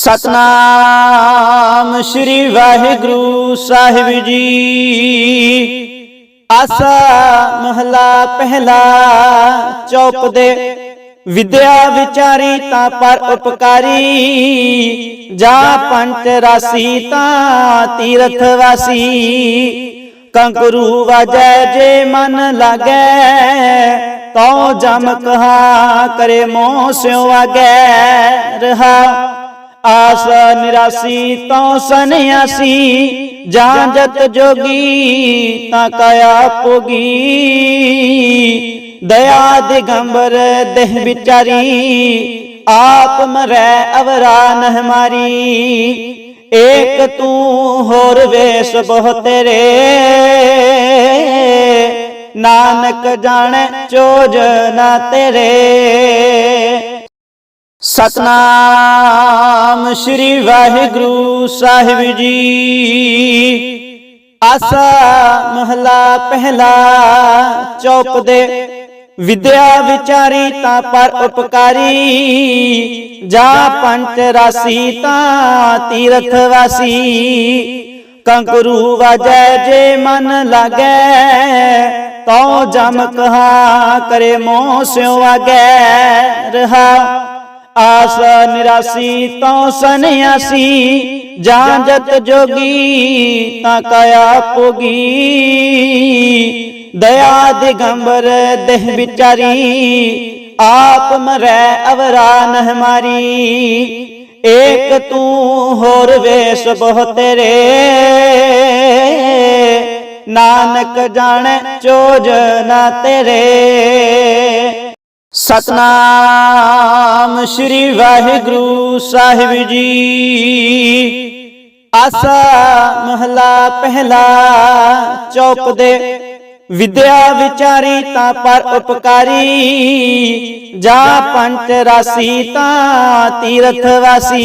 ਸਤਨਾਮ ਸ੍ਰੀ ਵਾਹਿਗੁਰੂ ਸਾਹਿਬ ਜੀ। ਆਸਾ ਮਹਲਾ ਪਹਿਲਾ ਚੌਪ ਦੇ ਵਿਦਿਆ ਵਿਚਾਰੀ ਤਾਂ ਪਰ ਉਪਕਾਰੀ। ਜਾ ਪੰਚ ਰਾਸੀ ਤਾਂ ਤੀਰਥ ਵਾਸੀ। ਕੰਕਰੂ ਵਜੈ ਜੇ ਮਨ ਲਾਗੈ, ਤਉ ਜਮ ਕਹਾ ਕਰੇ ਮੋਹ ਸਿਉ ਆਗੈ। ਰਹਾ ਆਸ ਨਿਰਾਸੀ ਤਉ ਸੰਨਿਆਸੀ ਜਾਂ ਜਤ ਜੋਗੀ ਤਾਂ ਕਾਇਆ ਪੋਗੀ ਦਇਆ ਦਿਗੰਬਰ ਦੇਹ ਵਿਚਾਰੀ, ਆਪ ਮਰੈ ਅਵਰਾ ਨਹ ਮਾਰੀ। ਏਕ ਤੂੰ ਹੋਰ ਵੇਸ ਬਹੁ ਤੇਰੇ। ਨਾਨਕ ਜਾਣੈ ਚੋਜ ਨਾ ਤੇਰੇ। ਸਤਨਾਮ ਸ੍ਰੀ ਵਾਹਿਗੁਰੂ ਸਾਹਿਬ ਜੀ। ਆਸਾ ਮਹਲਾ ਪਹਿਲਾ ਚੌਪ ਦੇ ਵਿਦਿਆ ਵਿਚਾਰੀ ਤਾਂ ਪਰ ਉਪਕਾਰੀ। ਜਾ ਪੰਚ ਰਾਸੀ ਤਾਂ ਤੀਰਥ ਵਾਸੀ। ਕੰਕਰੂ ਵਜੈ ਜੇ ਮਨ ਲਾਗੈ, ਤਉ ਜਮ ਕਹਾ ਕਰੇ ਮੋਹ ਸਿਉ ਆਗੈ। ਰਹਾ ਆਸ ਨਿਰਾਸੀ ਤੋਂ ਸੰਨਿਆਸੀ ਜਾਂ ਜਤ ਜੋਗੀ ਤਾਂ ਕਾਇਆ ਪੋਗੀ ਦਇਆ ਦਿਗੰਬਰ ਦੇਹ ਵਿਚਾਰੀ, ਆਪ ਮਰੈ ਅਵਰਾ ਨਹ ਮਾਰੀ। ਏਕ ਤੂੰ ਹੋਰ ਵੇਸ ਬਹੁ ਤੇਰੇ। ਨਾਨਕ ਜਾਣੈ ਚੋਜ ਨਾ ਤੇਰੇ। ਸਤਨਾਮ। ਸ੍ਰੀ ਵਾਹਿਗੁਰੂ ਸਾਹਿਬ ਜੀ। ਆਸਾ ਮਹਲਾ ਪਹਿਲਾ ਚੌਪ ਦੇ ਵਿਦਿਆ ਵਿਚਾਰੀ ਤਾਂ ਪਰ ਉਪਕਾਰੀ। ਜਾ ਪੰਚ ਰਾਸੀ ਤਾਂ ਤੀਰਥ ਵਾਸੀ।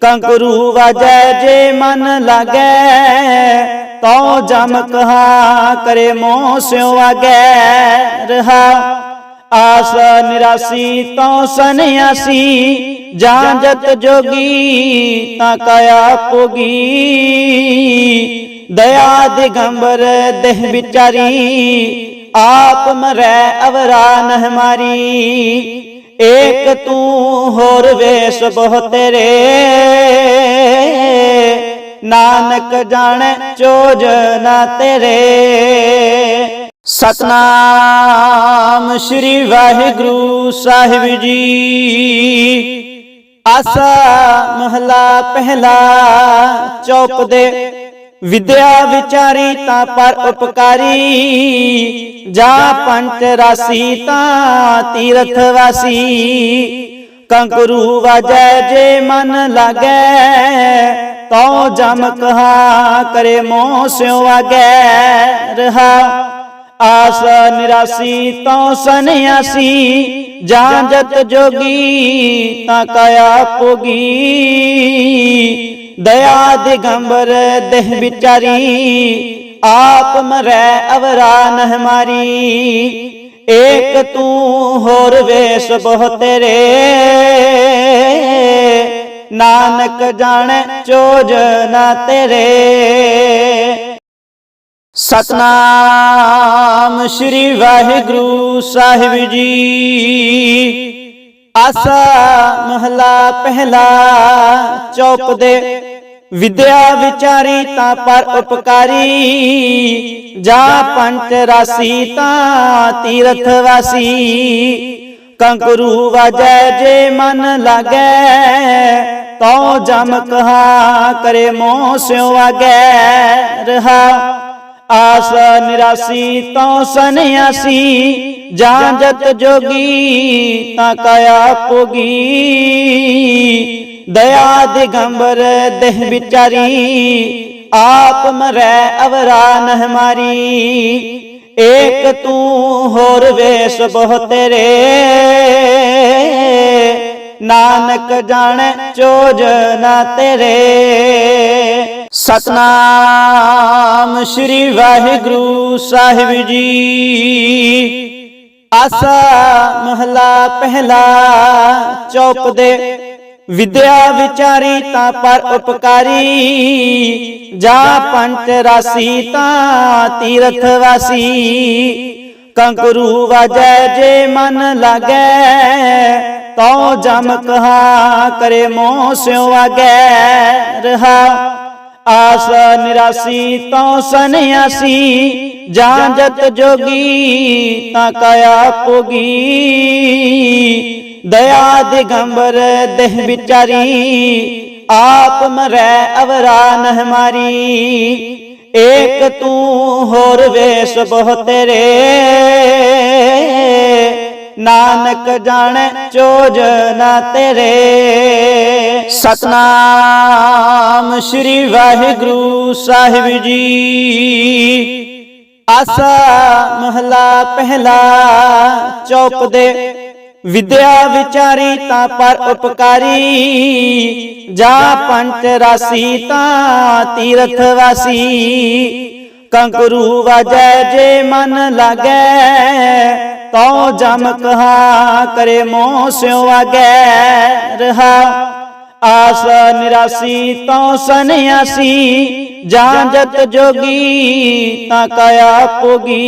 ਕੰਕਰੂ ਵਾਜੈ ਜੇ ਮਨ ਲਾਗੈ, ਤਉ ਜਮ ਕਹਾ ਕਰੇ ਮੋਹ ਸਿਉ ਆਗੈ। ਰਹਾ ਆਸ ਨਿਰਾਸੀ ਤੋਂ ਸੰਨਿਆਸੀ ਜਾਂ ਜਤ ਜੋਗੀ ਤਾਂ ਕਾਇਆ ਪੋਗੀ ਦਇਆ ਦਿਗੰਬਰ ਦੇਹ ਵਿਚਾਰੀ, ਆਪ ਮਰੈ ਅਵਰਾ ਨਹ ਮਾਰੀ। ਏਕ ਤੂੰ ਹੋਰ ਵੇਸ ਬਹੁ ਤੇਰੇ। ਨਾਨਕ ਜਾਣੈ ਚੋਜ ਨਾ ਤੇਰੇ। ਸਤਨਾਮ ਸ੍ਰੀ ਵਾਹਿਗੁਰੂ ਸਾਹਿਬ ਜੀ। ਆਸਾ ਮਹਲਾ ਪਹਿਲਾ ਚੌਪ ਦੇ ਵਿਦਿਆ ਵਿਚਾਰੀ ਤਾਂ ਪਰ ਉਪਕਾਰੀ। ਜਾ ਪੰਚ ਰਾਸੀ ਤਾਂ ਤੀਰਥ ਵਾਸੀ। ਕੰਕਰੂ ਵਜੈ ਜੇ ਮਨ ਲਾਗੈ, ਤਉ ਜਮ ਕਹਾ ਕਰੇ ਮੋਹ ਸਿਉ ਆਗੈ। ਰਹਾ ਆਸ ਨਿਰਾਸੀ ਤਉ ਸੰਨਿਆਸੀ ਜਾਂ ਜਤ ਜੋਗੀ ਤਾਂ ਕਾਇਆ ਪੋਗੀ ਦਇਆ ਦਿਗੰਬਰ ਦੇਹ ਵਿਚਾਰੀ, ਆਪ ਮਰੈ ਅਵਰਾ ਨਹ ਮਾਰੀ। ਏਕ ਤੂੰ ਹੋਰ ਵੇਸ ਬਹੁ ਤੇਰੇ। ਨਾਨਕ ਜਾਣੈ ਚੋਜ ਨਾ ਤੇਰੇ। ਸਤਨਾਮ ਸ੍ਰੀ ਵਾਹਿਗੁਰੂ ਸਾਹਿਬ ਜੀ। ਆਸਾ ਮਹਲਾ ਪਹਿਲਾ ਚੌਪ ਦੇ ਵਿਦਿਆ ਵਿਚਾਰੀ ਤਾਂ ਪਰ ਉਪਕਾਰੀ। ਜਾ ਪੰਚ ਰਾਸੀ ਤਾਂ ਤੀਰਥ ਵਾਸੀ। ਕੰਕਰੂ ਵਜੈ ਜੇ ਮਨ ਲਾਗੈ, ਤਉ ਜਮ ਕਹਾ ਕਰੇ ਮੋਹ ਸਿਉ ਆਗੈ। ਰਹਾ ਆਸ ਨਿਰਾਸੀ ਤਉ ਸੰਨਿਆਸੀ ਜਾਂ ਜਤ ਜੋਗੀ ਤਾਂ ਕਾਇਆ ਪੋਗੀ ਦਇਆ ਦਿਗੰਬਰ ਦੇਹ ਵਿਚਾਰੀ, ਆਪ ਮਰੈ ਅਵਰਾ ਨਹ ਮਾਰੀ। ਏਕ ਤੂੰ ਹੋਰ ਵੇਸ ਬਹੁ ਤੇਰੇ। ਨਾਨਕ ਜਾਣੈ ਚੋਜ ਨਾ ਤੇਰੇ। ਸਤਨਾਮ ਸ੍ਰੀ ਵਾਹਿਗੁਰੂ ਸਾਹਿਬ ਜੀ। ਆਸਾ ਮਹਲਾ ਪਹਿਲਾ ਚੌਪ ਦੇ ਵਿਦਿਆ ਵਿਚਾਰੀ ਤਾਂ ਪਰ ਉਪਕਾਰੀ। ਜਾ ਪੰਚ ਰਾਸੀ ਤਾਂ ਤੀਰਥ ਵਾਸੀ। ਕੰਕਰੂ ਵਾਜੈ ਜੇ ਮਨ ਲਾਗੈ, ਤਉ ਜਮ ਕਹਾ ਕਰੇ ਮੋਹ ਸਿਉ ਆਗੈ। ਰਹਾ ਆਸ ਨਿਰਾਸੀ ਤਉ ਸੰਨਿਆਸੀ ਜਾਂ ਜਤ ਜੋਗੀ ਤਾਂ ਕਾਇਆ ਪੋਗੀ ਦਇਆ ਦਿਗੰਬਰ ਦੇਹ ਵਿਚਾਰੀ, ਆਪ ਮਰੈ ਅਵਰਾ ਨਹ ਮਾਰੀ। ਏਕ ਤੂੰ ਹੋਰ ਵੇਸ ਬਹੁ ਤੇਰੇ। ਨਾਨਕ ਜਾਣੈ ਚੋਜ ਨਾ ਤੇਰੇ। ਸਤਨਾਮ ਸ੍ਰੀ ਵਾਹਿਗੁਰੂ ਸਾਹਿਬ ਜੀ। ਆਸਾ ਮਹਲਾ ਪਹਿਲਾ ਚੌਪ ਦੇ ਵਿਦਿਆ ਵਿਚਾਰੀ ਤਾਂ ਪਰ ਉਪਕਾਰੀ। ਜਾ ਪੰਚ ਰਾਸੀ ਤਾਂ ਤੀਰਥ ਵਾਸੀ। ਕੰਕਰੂ ਵਾਜੈ ਜੇ ਮਨ ਲਾਗੈ ਤਉ ਜਮ ਕਹਾ, ਕਰੇ ਮੋਹ ਸਿਉ ਆਗੈ ਰਹਾ। ਆਸ ਨਿਰਾਸੀ ਤਉ ਸੰਨਿਆਸੀ ਜਾਂ ਜਤ ਜੋਗੀ ਤਾਂ ਕਾਇਆ ਪੋਗੀ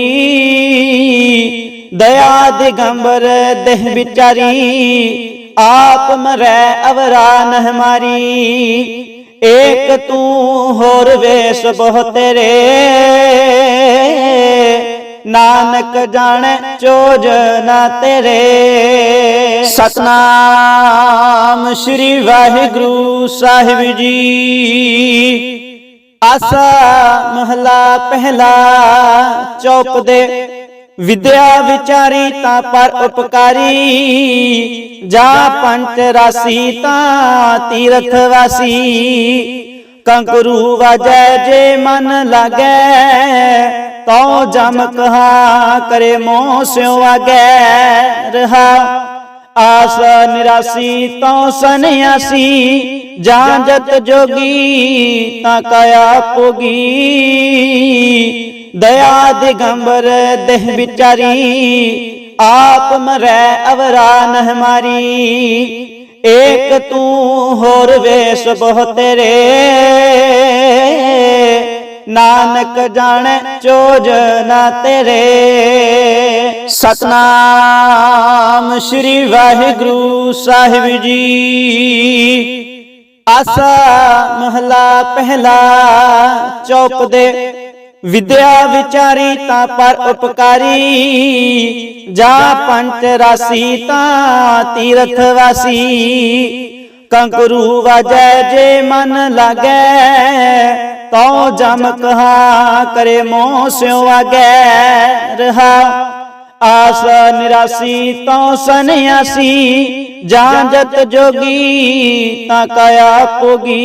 ਦਇਆ ਦਿਗੰਬਰ ਦੇਹ ਵਿਚਾਰੀ, ਆਪ ਮਰੈ ਅਵਰਾ ਨਹ ਮਾਰੀ। ਏਕ ਤੂੰ ਹੋਰ ਵੇਸ ਬਹੁ ਤੇਰੇ। ਨਾਨਕ ਜਾਣੈ ਚੋਜ ਨਾ ਤੇਰੇ। ਸਤਨਾਮ ਸ੍ਰੀ ਵਾਹਿਗੁਰੂ ਸਾਹਿਬ ਜੀ। ਆਸਾ ਮਹਲਾ ਪਹਿਲਾ ਚੌਪ ਦੇ ਵਿਦਿਆ ਵਿਚਾਰੀ ਤਾਂ ਪਰ ਉਪਕਾਰੀ। ਜਾ ਪੰਚ ਰਾਸੀ ਤਾਂ ਤੀਰਥ ਵਾਸੀ। ਕੰਕਰੂ ਵਾਜੈ ਜੇ ਮਨ ਲਾਗੈ। ਤਉ ਜਮ ਕਹਾ ਕਰੇ ਮੋਹ ਸਿਉ ਆਗੈ ਰਹਾ। ਆਸ ਨਿਰਾਸੀ ਤਉ ਸੰਨਿਆਸੀ ਜਾਂ ਜਤ ਜੋਗੀ ਤਾਂ ਕਾਇਆ ਪੋਗੀ ਦਇਆ ਦਿਗੰਬਰ ਦੇਹ ਵਿਚਾਰੀ, ਆਪ ਮਰੈ ਅਵਰਾ ਨਹ ਮਾਰੀ। ਏਕ ਤੂੰ ਹੋਰ ਵੇਸ ਬਹੁ ਤੇਰੇ। ਨਾਨਕ ਜਾਣੈ ਚੋਜ ਨਾ ਤੇਰੇ। ਸਤਨਾਮ ਸ੍ਰੀ ਵਾਹਿਗੁਰੂ ਸਾਹਿਬ ਜੀ। ਆਸਾ ਮਹਲਾ ਪਹਿਲਾ ਚੌਪ ਦੇ ਵਿਦਿਆ ਵਿਚਾਰੀ ਤਾਂ ਪਰ ਉਪਕਾਰੀ। ਜਾ ਪੰਚ ਰਾਸੀ ਤਾਂ ਤੀਰਥ ਵਾਸੀ। ਕੰਕਰੂ ਵਜੈ ਜੇ ਮਨ ਲਾਗੈ। ਤਉ ਜਮ ਕਹਾ ਕਰੇ ਮੋਹ ਸਿਉ ਆਗੈ ਰਹਾ। ਆਸ ਨਿਰਾਸੀ ਤਉ ਸੰਨਿਆਸੀ ਜਾਂ ਜਤ ਜੋਗੀ ਤਾਂ ਕਾਇਆ ਪੋਗੀ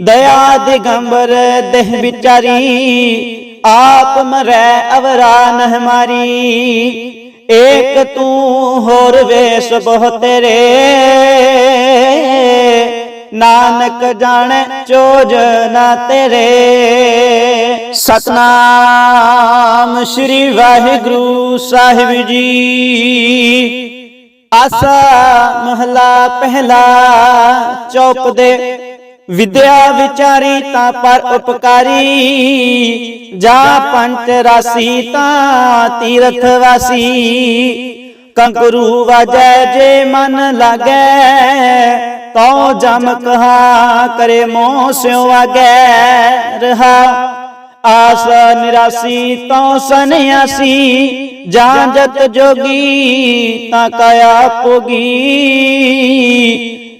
ਦਇਆ ਦਿਗੰਬਰ ਦੇਹ ਵਿਚਾਰੀ, ਆਪ ਮਰੈ ਅਵਰਾ ਨਹ ਮਾਰੀ। ਏਕ ਤੂੰ ਹੋਰ ਵੇਸ ਬਹੁ ਤੇਰੇ। ਨਾਨਕ ਜਾਣੈ ਚੋਜ ਨਾ ਤੇਰੇ। ਸਤਨਾਮ ਸ੍ਰੀ ਵਾਹਿਗੁਰੂ ਸਾਹਿਬ ਜੀ। ਆਸਾ ਮਹਲਾ ਪਹਿਲਾ ਚੌਪ ਦੇ ਵਿਦਿਆ ਵਿਚਾਰੀ ਤਾਂ ਪਰ ਉਪਕਾਰੀ। ਜਾ ਪੰਚ ਰਾਸੀ ਤਾਂ ਤੀਰਥ ਵਾਸੀ। ਕੰਕਰੂ ਵਾਜੈ ਜੇ ਮਨ ਲਾਗੈ ਤਉ ਜਮ ਕਹਾ ਕਰੇ ਮੋਹ ਸਿਉ ਆਗੈ ਰਹਾ। ਆਸ ਨਿਰਾਸੀ ਤਉ ਸੰਨਿਆਸੀ ਜਾਂ ਜਤ ਜੋਗੀ ਤਾਂ ਕਾਇਆ ਪੋਗੀ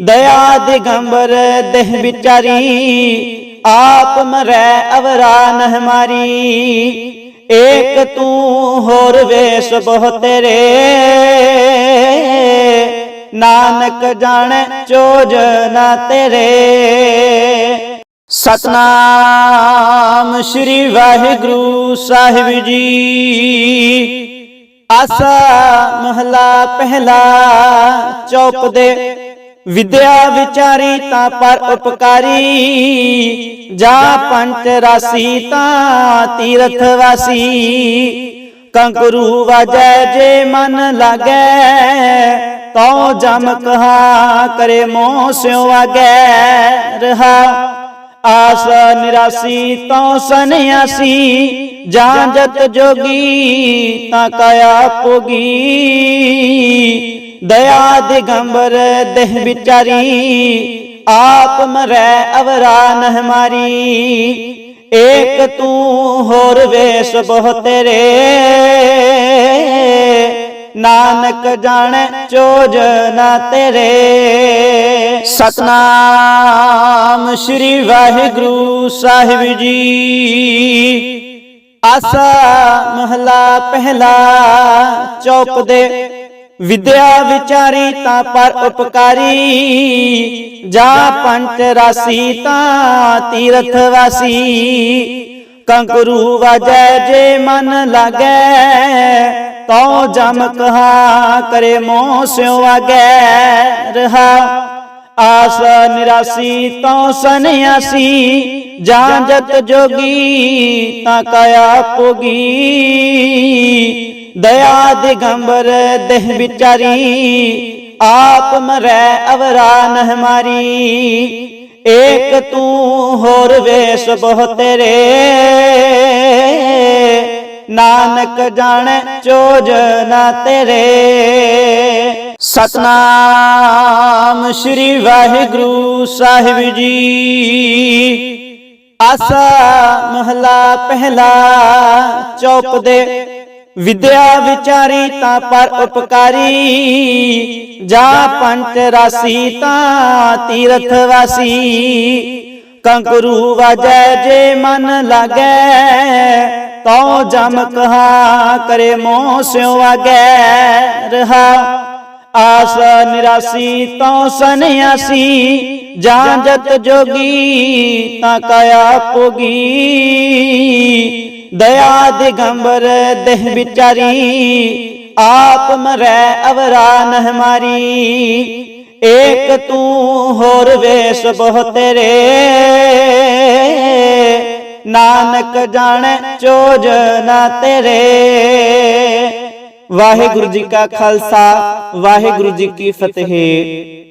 ਦਇਆ ਦਿਗੰਬਰ ਦੇਹ ਵਿਚਾਰੀ, ਆਪ ਮਰੈ ਅਵਰਾ ਨਹ ਮਾਰੀ। ਏਕ ਤੂੰ ਹੋਰ ਵੇਸ ਬਹੁ ਤੇਰੇ। ਨਾਨਕ ਜਾਣੈ ਚੋਜ ਨਾ ਤੇਰੇ। ਸਤਨਾਮ ਸ੍ਰੀ ਵਾਹਿਗੁਰੂ ਸਾਹਿਬ ਜੀ। ਆਸਾ ਮਹਲਾ ਪਹਿਲਾ ਚੌਪ ਦੇ ਵਿਦਿਆ ਵਿਚਾਰੀ ਤਾਂ ਪਰ ਉਪਕਾਰੀ। ਜਾ ਪੰਚ ਰਾਸੀ ਤਾਂ ਤੀਰਥ ਵਾਸੀ। ਕੰਕਰੂ ਵਾਜੈ ਜੇ ਮਨ ਲਾਗੈ ਤਉ ਜਮ ਕਹਾ ਕਰੇ ਮੋਹ ਸਿਉ ਆਗੈ ਰਹਾ। ਆਸ ਨਿਰਾਸੀ ਤਉ ਸੰਨਿਆਸੀ ਜਾਂ ਜਤ ਜੋਗੀ ਤਾਂ ਕਾਇਆ ਪੋਗੀ ਦਇਆ ਦਿਗੰਬਰ ਦੇਹ ਵਿਚਾਰੀ, ਆਪ ਮਰੈ ਅਵਰਾ ਨਹ ਮਾਰੀ। ਏਕ ਤੂੰ ਹੋਰ ਵੇਸ ਬਹੁ ਤੇਰੇ। ਨਾਨਕ ਜਾਣੈ ਚੋਜ ਨਾ ਤੇਰੇ। ਸਤਨਾਮ ਸ੍ਰੀ ਵਾਹਿਗੁਰੂ ਸਾਹਿਬ ਜੀ। ਆਸਾ ਮਹਲਾ ਪਹਿਲਾ ਚੌਪ ਦੇ ਵਿਦਿਆ ਵਿਚਾਰੀ ਤਾਂ ਪਰ ਉਪਕਾਰੀ। ਜਾ ਪੰਚ ਰਾਸੀ ਤਾਂ ਤੀਰਥ ਵਾਸੀ। ਕੰਕਰੂ ਵਾਜੈ ਜੇ ਮਨ ਲਾਗੈ, ਤਉ ਜਮ ਕਹਾ ਕਰੇ ਮੋਹ ਸਿਉ ਆਗੈ। ਰਹਾ ਆਸ ਨਿਰਾਸੀ ਤਉ ਸੰਨਿਆਸੀ ਜਾਂ ਜਤ ਜੋਗੀ ਤਾਂ ਕਾਇਆ ਪੋਗੀ ਦਇਆ ਦਿਗੰਬਰ ਦੇਹ ਵਿਚਾਰੀ, ਆਪ ਮਰੈ ਅਵਰਾ ਨਹ ਮਾਰੀ। ਏਕ ਤੂੰ ਹੋਰ ਵੇਸ ਬਹੁ ਤੇਰੇ ਨਾਨਕ ਜਾਣੈ ਚੋਜ ਨਾ ਤੇਰੇ ਸਤਨਾਮ ਸ੍ਰੀ ਵਾਹਿਗੁਰੂ ਸਾਹਿਬ ਜੀ ਆਸਾ ਮਹਲਾ ਪਹਿਲਾ ਚੌਪ ਦੇ ਵਿਦਿਆ ਵਿਚਾਰੀ ਤਾਂ ਪਰ ਉਪਕਾਰੀ। ਜਾ ਪੰਚ ਰਾਸੀ ਤਾਂ ਤੀਰਥ ਵਾਸੀ। ਕੰਕਰੂ ਵਾਜੈ ਜੇ ਮਨ ਲਾਗੈ, ਤਉ ਜਮ ਕਹਾ ਕਰੇ ਮੋਹ ਸਿਉ ਆਗੈ। ਰਹਾ ਆਸ ਨਿਰਾਸੀ ਤਉ ਸੰਨਿਆਸੀ ਜਾਂ ਜਤ ਜੋਗੀ ਤਾਂ ਕਾਇਆ ਪੋਗੀ ਦਇਆ ਦਿਗੰਬਰ ਦੇਹ ਵਿਚਾਰੀ, ਆਪ ਮਰੈ ਅਵਰਾ ਨਹ ਮਾਰੀ। ਏਕ ਤੂੰ ਹੋਰ ਵੇਸ ਬਹੁ ਤੇਰੇ। ਨਾਨਕ ਜਾਣੈ ਚੋਜ ਨਾ ਤੇਰੇ। ਵਾਹਿਗੁਰੂ ਜੀ ਕਾ ਖਾਲਸਾ, ਵਾਹਿਗੁਰੂ ਜੀ ਕੀ ਫਤਿਹ।